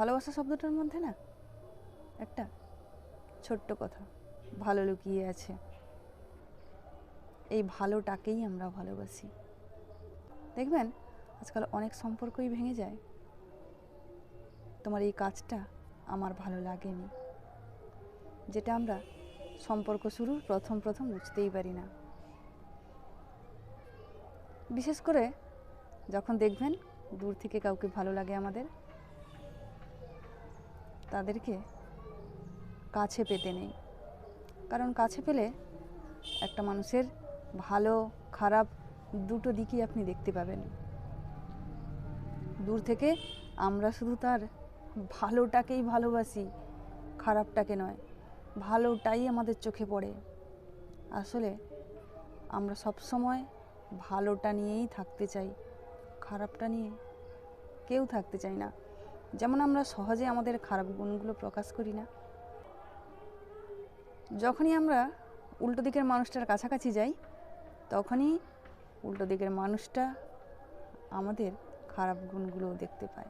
ভালোবাসা শব্দটার মধ্যে না একটা ছোট্ট কথা, ভালো লুকিয়ে আছে। এই ভালোটাকেই আমরা ভালোবাসি। দেখবেন, আজকাল অনেক সম্পর্কই ভেঙে যায়। তোমার এই কাজটা আমার ভালো লাগেনি, যেটা আমরা সম্পর্ক শুরুর প্রথম প্রথম বুঝতেই পারি না। বিশেষ করে যখন দেখবেন দূর থেকে কাউকে ভালো লাগে আমাদের তাদেরকে কাছে পেতে নেই। কারণ কাছে পেলে একটা মানুষের ভালো, খারাপ দুটো দিকই আপনি দেখতে পাবেন। দূর থেকে আমরা শুধু তার ভালোটাকেই ভালোবাসি, খারাপটাকে নয়, ভালোটাই আমাদের চোখে পড়ে। আসলে আমরা সব সময় ভালোটা নিয়েই থাকতে চাই, খারাপটা নিয়ে কেউ থাকতে চাই না। যেমন আমরা সহজে আমাদের খারাপ গুণগুলো প্রকাশ করি না। যখনই আমরা উল্টো দিকের মানুষটার কাছাকাছি যাই, তখনই উল্টো দিকের মানুষটা আমাদের খারাপ গুণগুলো দেখতে পায়।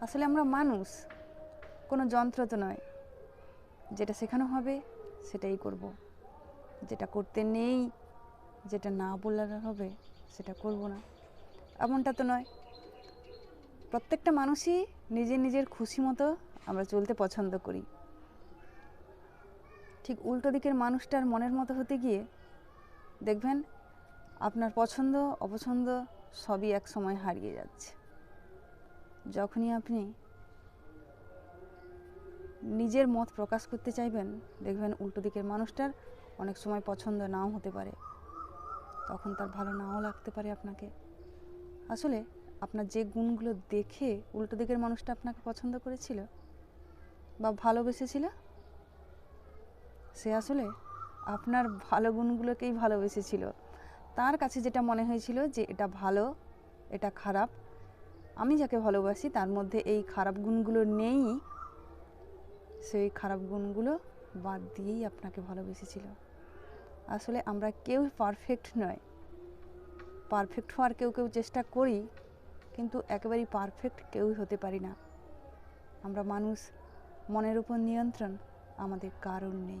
আসলে আমরা মানুষ, কোনো যন্ত্র তো নয়। যেটা শেখানো হবে, সেটাই করব। যেটা করতে নেই, যেটা না বলার হবে, সেটা করব না। এমনটা তো নয়। প্রত্যেকটা মানুষই নিজের নিজের খুশি মতো আমরা চলতে পছন্দ করি। ঠিক উল্টো দিকের মানুষটার মনের মতো হতে গিয়ে দেখবেন আপনার পছন্দ, অপছন্দ সবই এক সময় হারিয়ে যাচ্ছে। যখনই আপনি নিজের মত প্রকাশ করতে চাইবেন, দেখবেন উল্টো দিকের মানুষটার অনেক সময় পছন্দ নাও হতে পারে। তখন তার ভালো নাও লাগতে পারে আপনাকে। আসলে আপনার যে গুণগুলো দেখে উল্টো দিকের মানুষটা আপনাকে পছন্দ করেছিল বা ভালোবেসেছিল? সে আসলে আপনার ভালো গুণগুলোকেই ভালোবেসেছিল। তার কাছে যেটা মনে হয়েছিল যে এটা ভালো, এটা খারাপ, আমি যাকে ভালোবাসি তার মধ্যে এই খারাপ গুণগুলো নেই, সেই খারাপ গুণগুলো বাদ দিয়েই আপনাকে ভালোবেসেছিল। আসলে আমরা কেউ পারফেক্ট নয়। পারফেক্ট হওয়ার কেউ কেউ চেষ্টা করি কিন্তু একেবারেই পারফেক্ট কেউই হতে পারি না। আমরা মানুষ, মনের উপর নিয়ন্ত্রণ আমাদের কারণ নেই।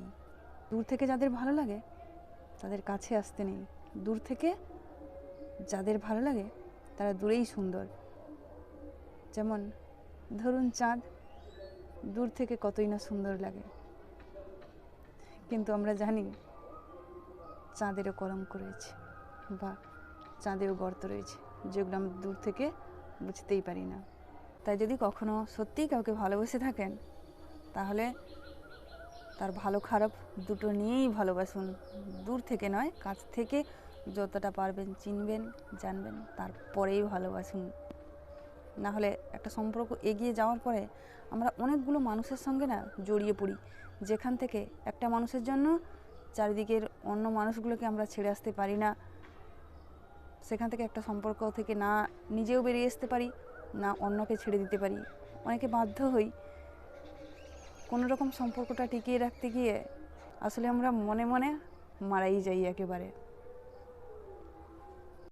দূর থেকে যাদের ভালো লাগে, তাদের কাছে আসতে নেই। দূর থেকে যাদের ভালো লাগে, তারা দূরেই সুন্দর। যেমন, ধরুন চাঁদ, দূর থেকে কতই না সুন্দর লাগে। কিন্তু আমরা জানি, চাঁদেরও কলঙ্ক রয়েছে বা চাঁদেও গর্ত রয়েছে। যেগুলো আমরা দূর থেকে বুঝতেই পারি না। তাই যদি কখনো সত্যিই কাউকে ভালোবেসে থাকেন, তাহলে তার ভালো খারাপ দুটো নিয়েই ভালোবাসুন। দূর থেকে নয়, কাছ থেকে যতটা পারবেন চিনবেন, জানবেন, তারপরেই ভালোবাসুন। না হলে একটা সম্পর্ক এগিয়ে যাওয়ার পরে আমরা অনেকগুলো মানুষের সঙ্গে না জড়িয়ে পড়ি। যেখান থেকে একটা মানুষের জন্য চারিদিকের অন্য মানুষগুলোকে আমরা ছেড়ে আসতে পারি না। সেখান থেকে একটা সম্পর্ক থেকে না নিজেও বেরিয়ে আসতে পারি, না অন্যকে ছেড়ে দিতে পারি। অনেকে বাধ্য হই কোনো রকম সম্পর্কটা টিকিয়ে রাখতে গিয়ে আসলে আমরা মনে মনে মারাই যাই একেবারে।